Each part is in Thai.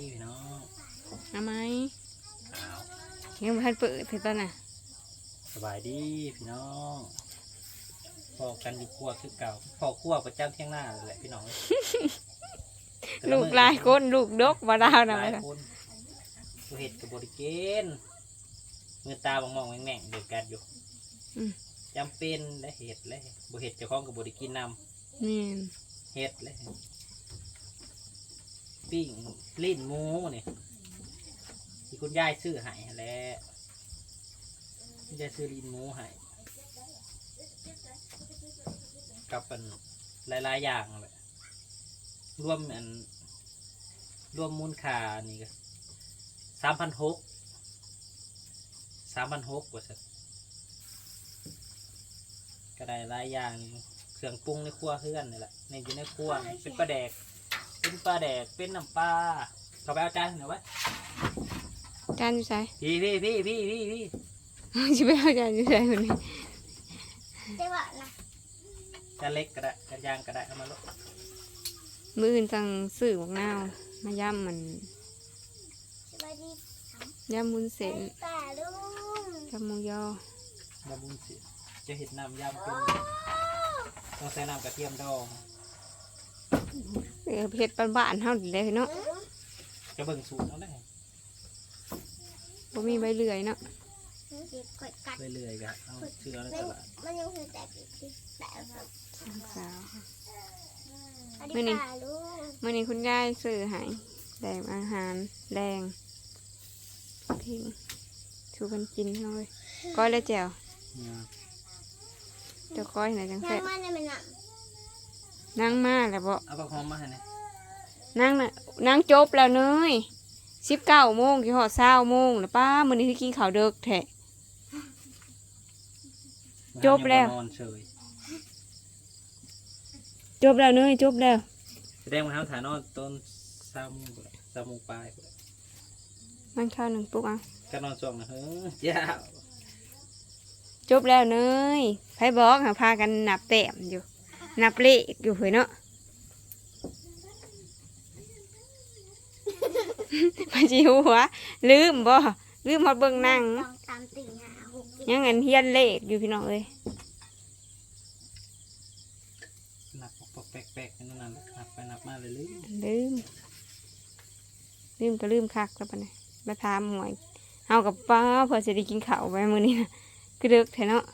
พี่น้องเอาไหมอ้าวยังไม่ทันเปิดถึงตอนน่ะสบายดีพี่น้องพอกันอยู่ครัวคือเก่าพอครัวประจำเที่ยงหน้าเลยแหละพี่น้องลูกหลายคนลูกดกบ่ดาวหนะลายว่าคนตัวเห็ดกับบริเกนมือตาบางมองแม่งๆเดือดกันอยู่อืมจำเป็นและเห็ดและบ่เห็ดเจ้าของกับบริกินนนี่นำเห็ดและ ปิ้งลิ้นหมูนี่ที่คุณยายซื้อให้แล้วคุณยายซื้อลิ้นหมูให้กับเป็นหลายๆอย่างเลยรวมอันรวมมูลค่านี่ก็สามพันหกสามพันหกกว่าสัตก็ได้หลายอย่างเครื่องปรุงในครัวเพื่อนนี่แหละในอยู่ในครัวเป็นปลาแดก เป็นปลาแดกเป็นน้ำปลาเขาไปเอาจานหน่อยไว้จานอยู่ใส่พี่พี่พี่พี่พี่พี่ชิไปเอาจานอยู่ใส่คนนี้ได้ว่านะจานเล็กก็ได้จานยางก็ได้เอามาลูกมืออื่นสั่งซื้อหมกนาวมาย่ำมันสวัสดีย่ำมุนเส้นป่าลุงกับหมูยอมาบุญเสียจะเห็ดน้ำยำเป็นต้องใส่น้ำกระเทียมดองเออเผ็ดบ้านๆเฮาดีเลยเนาะจะเบิ่งสูตรเอาได้บ่มีใบเลื่อยเนาะเด็กกดกัดเรื่อยๆกันเอาเชื่อในมันตลาดมันยังคือแต่อีกทีแต่แบบสาวสวัสไม่ดีนี่ป่าลุงมื่อนี้คุณยายซื้อให้แดงอาหารแดงพิงชูกันกินเลยก้อยและแจ่วเนี่ยเจะก้อยไหนจังยัแซ่งมันเนี่ยมันอะ นั่งมาแล้วบ่เอาปลาหอมมาให้หน่อยนั่งน่ะนั่งจบแล้วเนยสิบเก้าโมงกี่หอดเศร้าโมงแล้วป้ามื่อนี้ที่กินข้าวเด็กแท้ จบแล้ว นอนเฉยจบแล้วเนยจบแล้วแสดงว่าเขาถ่ายนอนต้นสามโมงเลยสามโมงปลายเลยมันข้าวหนึ่งปุ๊กเอาก็นอนช่วงนะเฮ้ยเจ้าจบแล้วเนยไผบอกหาพากันนับแต้มอยู่ นับเลขอยู่เผยเนาะมาจิหัวลืมบ่ลืมหอดเบิ่งหนั่งสองสามสี่ห้าหกเจ็ดยังเงินเฮียนเลขอยู่พี่น้องเอ้ยนับปอกๆแปลกๆนั่นน่ะนับไปนับมาเลยลืมลืมลืมก็ลืมคักแล้วปะเนี่ยมาถามหมวยเอากับป้าพอจะได้กินข้าวไปมื้อนี้นะคือเด็กแท้เนาะ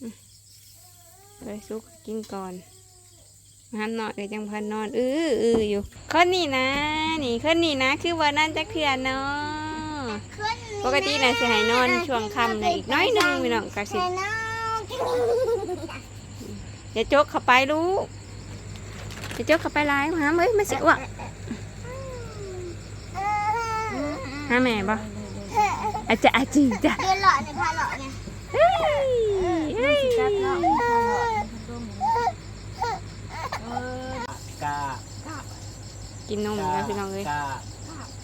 อืม เลยสุกกินก่อนหันหน่อยก็ยังพันนอนอื้ออื้ออยู่คนนี้นะ นี่คนนี้นะ คือวันนั้นจักเทื่อเนาะขึ้นปกตินะสิให้นอนช่วงค่ำนะอีกน้อยหนึงพี่น้องก็สิแม่น้องอย่าจกเข้าไปลูกอย่าจกเข้าไปหลายหามเอ้ยมาเสียอ้วกหาแม่บ่อาจจะอาจริงจ้ะเรียนหล่อเนี่ยพาหล่อเนี่ยเฮ้ยเฮ้ย กา กินนมกันพี่น้องเลยกา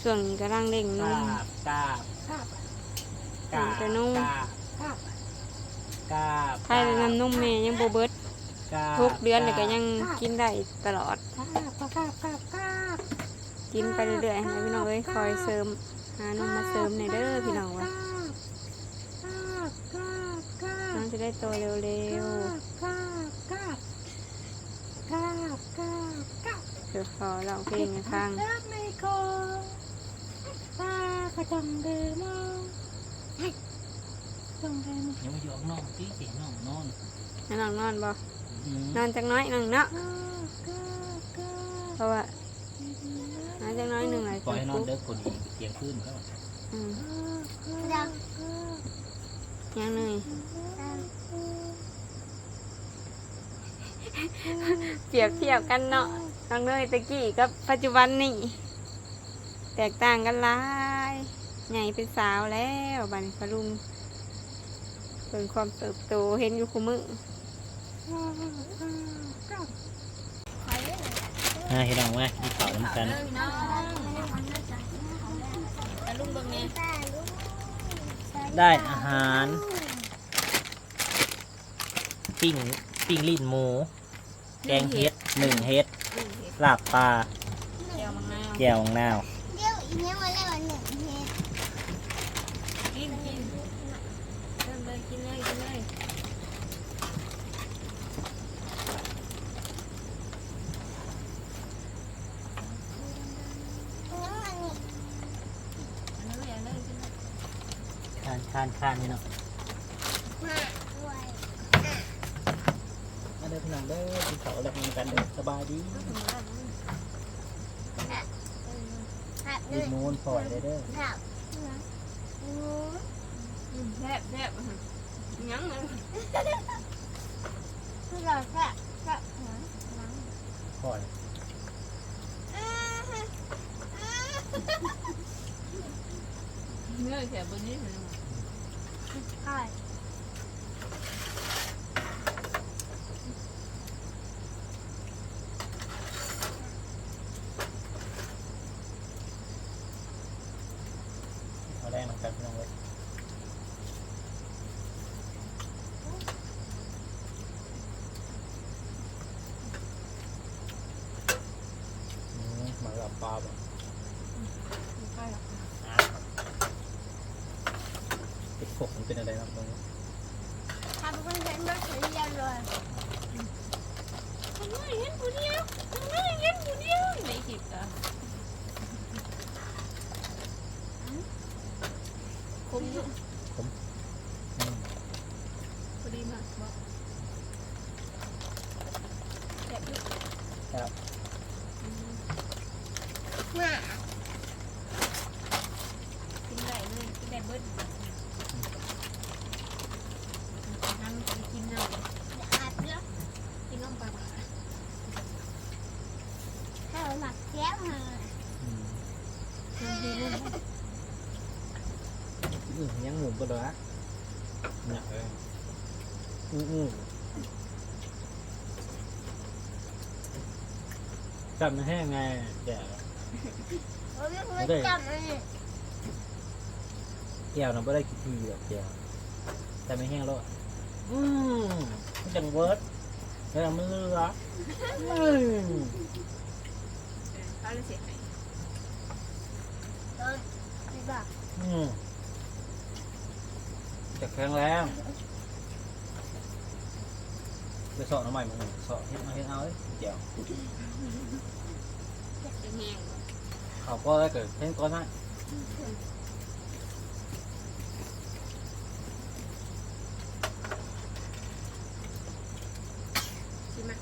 ช่วงนี้กำลังเล่งนกามกากาจะนุ่มกากาใครนำนมแม่ยังโบเบิดกาทุกเดือนเลยก็ยังกินได้ตลอด กินไปเรื่อยๆให้พี่น้องเอ้ยคอยเสริมหานมมาเสริมในอยเด้อพี่น้องว่าน้องจะได้โตเร็วๆ เดี๋ยวขอร้องเพลงให้ฟังยังไม่ยอมนอนตีเสียงนอนนอนให้น้องนอนบ่อืมนอนจักน้อยหนึ่งเนาะเพราะว่านอนจักน้อยหนึ่งเลยปล่อยให้นอนเด็กคนอีกเตียงขึ้นก็อืมยังยังหนึ่งเปรียบเทียบกันเนาะ น้องเนยตะกี้กับปัจจุบันนี่แตกต่างกันหลายใหญ่เป็นสาวแล้วบันพลุงเป็นความเติบโตเห็นอยู่คู่มืออ่าเห็นออกไหมมีเผาน้ำกันลุงเบิ่งเนี่ยป่าลุงได้อาหารปิ้งปิ้งลิ้นหมู แกงเห็ดหนึ่งเห็ด ลาบปลาอืหนึ่งเจียวมังนาวแก้วนาวเดี๋ยวอีกนี้วันแรกวันหนึ่งเฮ็ดกินกินเริ่มเลยกินเลยกินเลยน้ำมันนี่อันนี้อันนี้กินเลยคานคานคานนี่เนาะมาด้วยมาเด้ อพี่น้องเด้อกินข้าวแล้วมีกันเด้อสบายดีดีโนี่นปล่อยเลยเด้อครับแซ่บแซ่บยังเลยคือเราแค่แค่หัวน้ปล่อยเนื้อแซ่บบนนี้เลยก่อน เอาแรงนำกันพี่น้องเลยอืมมากับ ปลาบ่ใกล้แล้วติดขบมันเป็นอะไรนะตรงนี้ทำคนเป็นรถเรียนเลยทำไมเห็นผู้เดียวทำไมเห็นผู้เดียวในคลิปอะคมอยู่อืมพอดีมากบอกแซ่บอยู่ครับ อืม มา กินได้เลยกินได้เบิดน้ำกินกินน้ำ อาบเยอะ กินน้ำปลา ถ้าเราหมักแก้วมา อืม น้ำดีนุ่ม อืมยังหมุนก็ได้นะเนี่ยเอออืมอืมจำแห้งไงแก่เราไม่ควรจับเลยแก้วน่ะไม่ได้กี่ทีหรอกแก้วแต่ไม่แห้งแล้ว อืมมันจังเวิร์ดแล้วมันเลืออืมเขาเลยเสียหายเออดีป่ะอืม จะแข็งแรงไปสอนน้ำใหม่มาหนึ่งสอนเฮ็ดเอาเฮ็ดเอาเลยเดี๋ยวจะแห้งเขาก็ได้เกิดเช่นก้อนนะใช่ไหม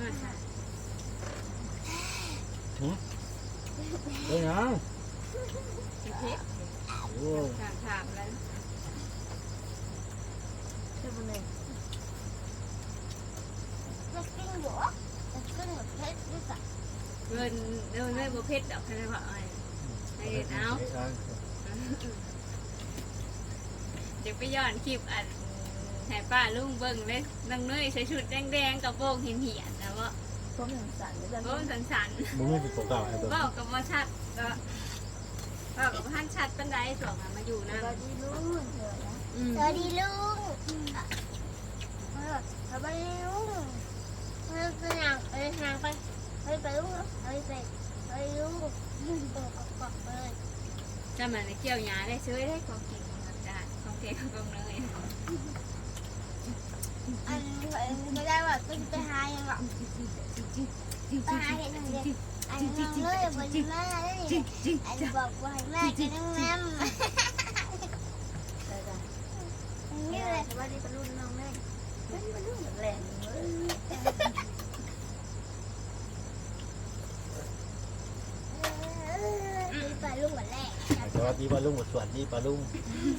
มาค่ะเฮ้ยนะเพชรโอ้ ถามถามแล้วเจ้าบุญเลยจะกินอยู่จะกินแบบเพชรด้วยกันเงินเงินเลยบุเพชรดอกคะแนนว่าไอ้ไอ้เอาเดี๋ยวไปย้อนคลิปอันให้ป้าลุงเบิ่งเลยนางเนยใส่ชุดแดงๆกับโปรงเห็นเหียนนะว่าผมหนึ่งสันเลยโปรงสันมึงไม่ติดตัวเก่าไอ้ตัวเว้ากับว่าชัดก็ ว้ากับท่านชัดปันไดส่วนมาอยู่นะสวัสดีลุงเถอะนะอืมสวัสดีลุงเออสวัสดีลุงเออไปนางไปนางไปไปไปลุงไปไปไปลุงตัวกอกกเลยจะมาในเกี่ยวหยาได้ช่วยได้ของเก่งของอาจารย์ของเก่งของเนยอันไม่ได้ว่าต้องไปหายังหรอกไปหาเห็นอย่างเดียว อันน้องเลยบนแม่เลยอันบอกว่าแม่จะนั่งแม่นี่เลยสวัสดีปรุ่นน้องแม่แหลมปลาลุงวันแรกสวัสดีปลาลุงสวัสดีปลาลุง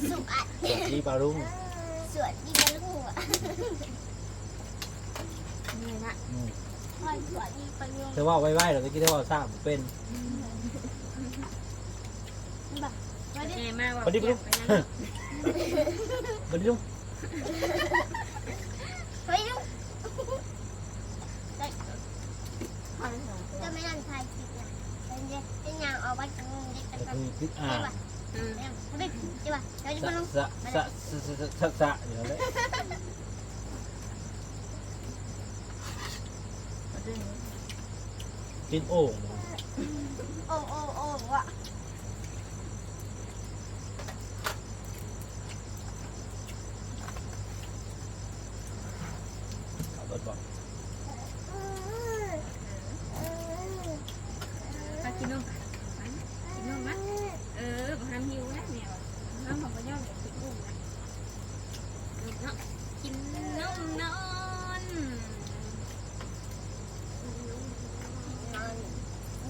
สุกอัดสวัสดีปลาลุงสวัสดีปลาลุงอะนี่นะ อืมพ่อสวัสดีปลาลุงเธอว่าไว้ไว้เหรอเมื่อกี้เธอว่าทราบเป็นสวัสดีแม่มากว่าสวัสดีปลาลุงไปนั่งสวัสดีลุงเฮ้ยลุงจะไม่นั่งทายคิดนะเป็นยังเป็นยังออกไปจากนู้นได้กันเดี๋ยวกันมีพริกอ่าอืมไม่ได้ใช่ป่ะสวัสดีสะปลาลุงสะสะสะสะสะสะเดี๋ยวเลย สดึงเป็นโอ่งโอ้โอ้โอ้ว่ะ เอารถบอก มากินนมกินนมมั้ยเออบ่ห้ามหิวนะแมวห้ามบอกว่าย่อมอยากกินอุ้มนะเนาะกินนมนอน นอน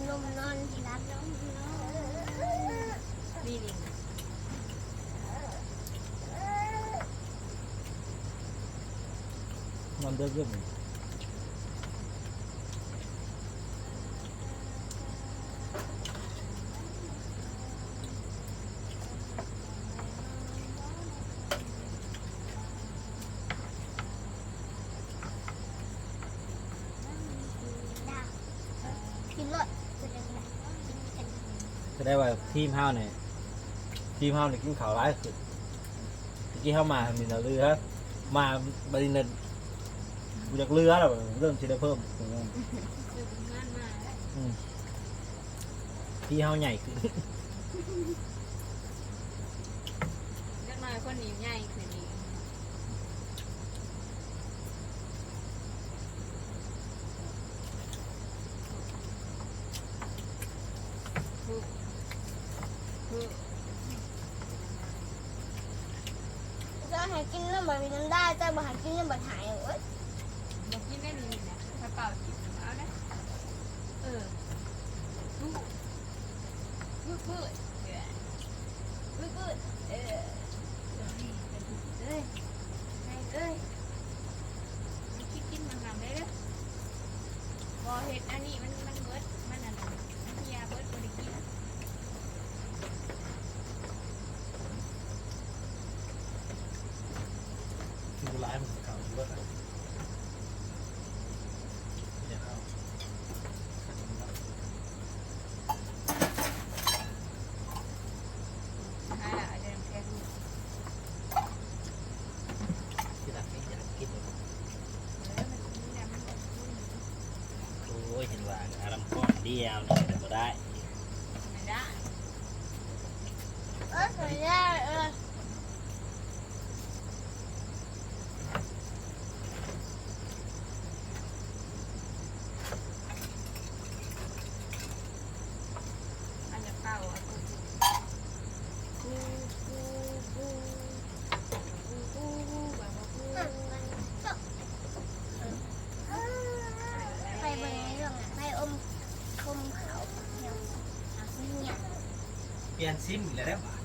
นมนอนที่รับนมนอน นี่นี่ นอนเดือดเรื่องดาวกินรถจะได้ไหมกินกันจะได้ว่าทีมเฮาเนี่ยทีมเฮาเนี่ยกินข้าวร้ายสุดเมื่อกี้เข้ามามีแต่เรือมาบริเนน กูจากเรือแล้วเริ่มที่ได้เพิ่มเดี๋ยวงานมาแล้วที่เฮาใหญ่ขึ้นเล็กน้อยคนนี้ใหญ่คือนี้คือคือจะให้กินน้ำมันมีน้ำได้จะบ่ให้กินน้ำมันหายเว้ย บอกกินได้ดีนะถ้าเปล่าจิบเอาได้เออลูกลูกพืชเออลูกพืชเออเอ้ยไอ้เอ้ยมันคิดกินมันทำได้เด้อบ่เห็ดอันนี้มันมันเบิดมันอันนั้นมันยาเบิดบ่ได้กินกินร้ายมันข้าเบิดอะเดี๋ยวเอา หาละเดินแค่ดู ที่หลังไม่อยากกินเลย เออมันกินแล้วมันก็กิน โอ้ย เห็นว่าอารมณ์ก้อนเดียวนี่แต่บ่ได้ ไม่ได้ เออสวยได้เออนจะเป่าอะกูกูกูกูกูกูแบบว่ากู นั่นมันจบไปเบนเรื่องไปอมคมเขาเดี๋ยวเอาเนี่ย เ